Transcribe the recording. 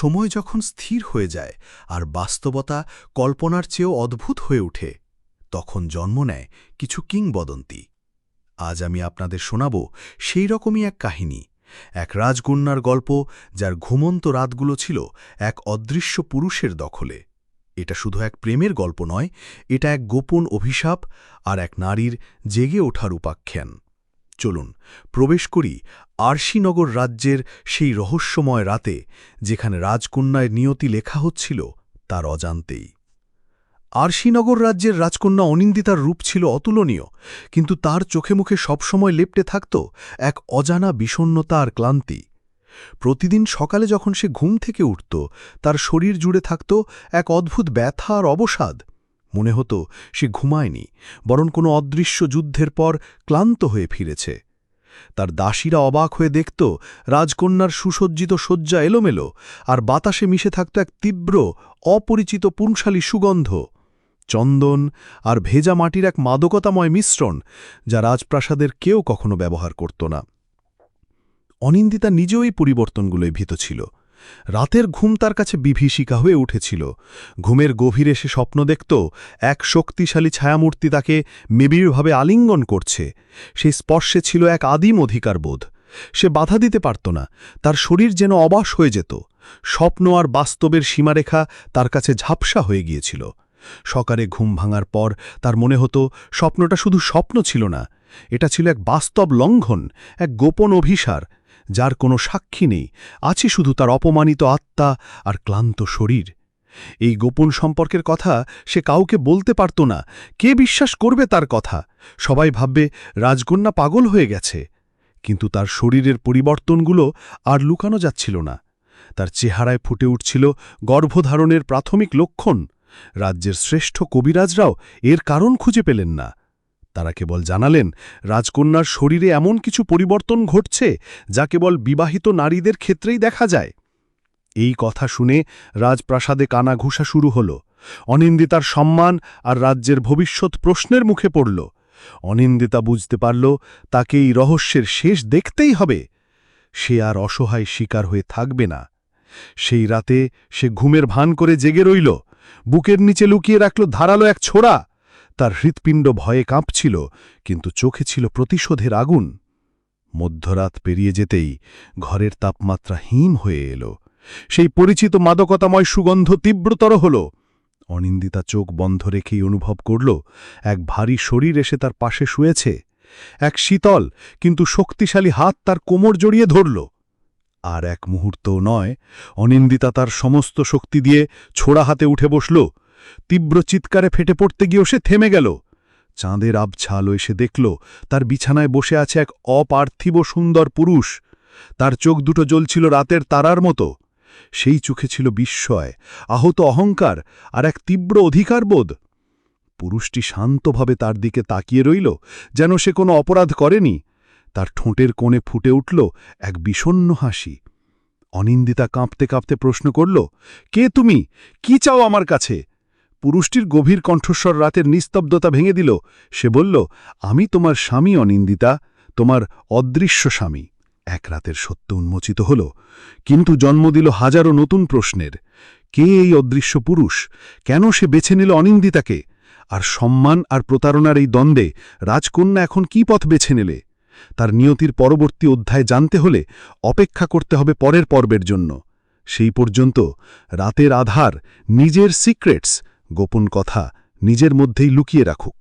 সময় যখন স্থির হয়ে যায় আর বাস্তবতা কল্পনার চেয়েও অদ্ভুত হয়ে ওঠে, তখন জন্ম নেয় কিছু কিংবদন্তি। আজ আমি আপনাদের শোনাব সেই রকমই এক কাহিনী, এক রাজকন্যার গল্প যার ঘুমন্ত রাতগুলো ছিল এক অদৃশ্য পুরুষের দখলে। এটা শুধু এক প্রেমের গল্প নয়, এটা এক গোপন অভিশাপ আর এক নারীর জেগে ওঠার উপাখ্যান। চলুন, প্রবেশ করি আরশিনগর রাজ্যের সেই রহস্যময় রাতে যেখানে রাজকন্যায় নিয়তি লেখা হচ্ছিল তার অজান্তেই। আরশিনগর রাজ্যের রাজকন্যা অনিন্দিতার রূপ ছিল অতুলনীয়, কিন্তু তার চোখে মুখে সবসময় লেপটে থাকত এক অজানা বিষণ্নতা আর ক্লান্তি। প্রতিদিন সকালে যখন সে ঘুম থেকে উঠত, তার শরীর জুড়ে থাকত এক অদ্ভুত ব্যথা আর অবসাদ। মনে হতো সে ঘুমায়নি, বরং কোনো অদৃশ্য যুদ্ধের পর ক্লান্ত হয়ে ফিরেছে। তার দাসীরা অবাক হয়ে দেখত রাজকন্যার সুসজ্জিত শয্যা এলোমেলো, আর বাতাসে মিশে থাকত এক তীব্র, অপরিচিত পুংশালী সুগন্ধ। চন্দন আর ভেজা মাটির এক মাদকতাময় মিশ্রণ, যা রাজপ্রাসাদের কেউ কখনো ব্যবহার করত না। অনিন্দিতা নিজেও এই পরিবর্তনগুলোয় ভীত ছিল। রাতের ঘুম তার কাছে বিভীষিকা হয়ে উঠেছিল। ঘুমের গভীরে সে স্বপ্ন দেখত, এক শক্তিশালী ছায়ামূর্তি তাকে মেবিড়ভাবে আলিঙ্গন করছে। সেই স্পর্শে ছিল এক আদিম অধিকারবোধ সে বাধা দিতে পারত না, তার শরীর যেন অবাস হয়ে যেত। স্বপ্ন আর বাস্তবের সীমারেখা তার কাছে ঝাপসা হয়ে গিয়েছিল। সকালে ঘুম ভাঙার পর তার মনে হতো, স্বপ্নটা শুধু স্বপ্ন ছিল না, এটা ছিল এক বাস্তব লঙ্ঘন, এক গোপন অভিসার। যার কোনো সাক্ষী নেই, আছে শুধু তার অপমানিত আত্মা আর ক্লান্ত শরীর। এই গোপন সম্পর্কের কথা সে কাউকে বলতে পারত না, কে বিশ্বাস করবে তার কথা? সবাই ভাববে, রাজকন্যা পাগল হয়ে গেছে। কিন্তু তার শরীরের পরিবর্তনগুলো আর লুকানো যাচ্ছিল না। তার চেহারায় ফুটে উঠছিল গর্ভধারণের প্রাথমিক লক্ষণ। রাজ্যের শ্রেষ্ঠ কবিরাজরাও এর কারণ খুঁজে পেলেন না। তারা কেবল জানালেন, রাজকন্যার শরীরে এমন কিছু পরিবর্তন ঘটছে যা কেবল বিবাহিত নারীদের ক্ষেত্রেই দেখা যায়। এই কথা শুনে রাজপ্রাসাদে কানাঘুষা শুরু হল। অনিন্দিতার সম্মান আর রাজ্যের ভবিষ্যৎ প্রশ্নের মুখে পড়ল। অনিন্দিতা বুঝতে পারল তাকে এই রহস্যের শেষ দেখতেই হবে। সে আর অসহায় শিকার হয়ে থাকবে না। সেই রাতে সে ঘুমের ভান করে জেগে রইল। বুকের নিচে লুকিয়ে রাখল ধারালো এক ছোড়া। তার হৃৎপিণ্ড ভয়ে কাঁপছিল, কিন্তু চোখে ছিল প্রতিশোধের আগুন। মধ্যরাত পেরিয়ে যেতেই ঘরের তাপমাত্রা হিম হয়ে এল। সেই পরিচিত মাদকতাময় সুগন্ধ তীব্রতর হল। অনিন্দিতা চোখ বন্ধ রেখেই অনুভব করল, এক ভারী শরীর এসে তার পাশে শুয়েছে। এক শীতল, কিন্তু শক্তিশালী হাত তার কোমর জড়িয়ে ধরল। আর এক মুহূর্তও নয়, অনিন্দিতা তার সমস্ত শক্তি দিয়ে ছোড়া হাতে উঠে বসল। তীব্র চিৎকারে ফেটে পড়তে গিয়েও সে থেমে গেল। চাঁদের আবছালো এসে দেখল, তার বিছানায় বসে আছে এক অপার্থিব সুন্দর পুরুষ। তার চোখ দুটো জ্বলছিল রাতের তারার মতো। সেই চোখে ছিল বিস্ময়, আহত অহংকার আর এক তীব্র অধিকারবোধ। পুরুষটি শান্তভাবে তার দিকে তাকিয়ে রইল, যেন সে কোনো অপরাধ করেনি। তার ঠোঁটের কোণে ফুটে উঠল এক বিষণ্ন হাসি। অনিন্দিতা কাঁপতে কাঁপতে প্রশ্ন করল, কে তুমি? কি চাও আমার কাছে? পুরুষটির গভীর কণ্ঠস্বর রাতের নিস্তব্ধতা ভেঙে দিল। সে বলল, আমি তোমার স্বামী, অনিন্দিতা, তোমার অদৃশ্য স্বামী। এক রাতের সত্য উন্মোচিত হল, কিন্তু জন্ম দিল হাজারো নতুন প্রশ্নের। কে এই অদৃশ্য পুরুষ? কেন সে বেছে নিল অনিন্দিতাকে? আর সম্মান আর প্রতারণার এই দ্বন্দ্বে রাজকন্যা এখন কি পথ বেছে নিলে? তার নিয়তির পরবর্তী অধ্যায় জানতে হলে অপেক্ষা করতে হবে পরের পর্বের জন্য। সেই পর্যন্ত রাতের আধার, নিজের সিক্রেটস গোপন কথা নিজের মধ্যেই লুকিয়ে রাখুক।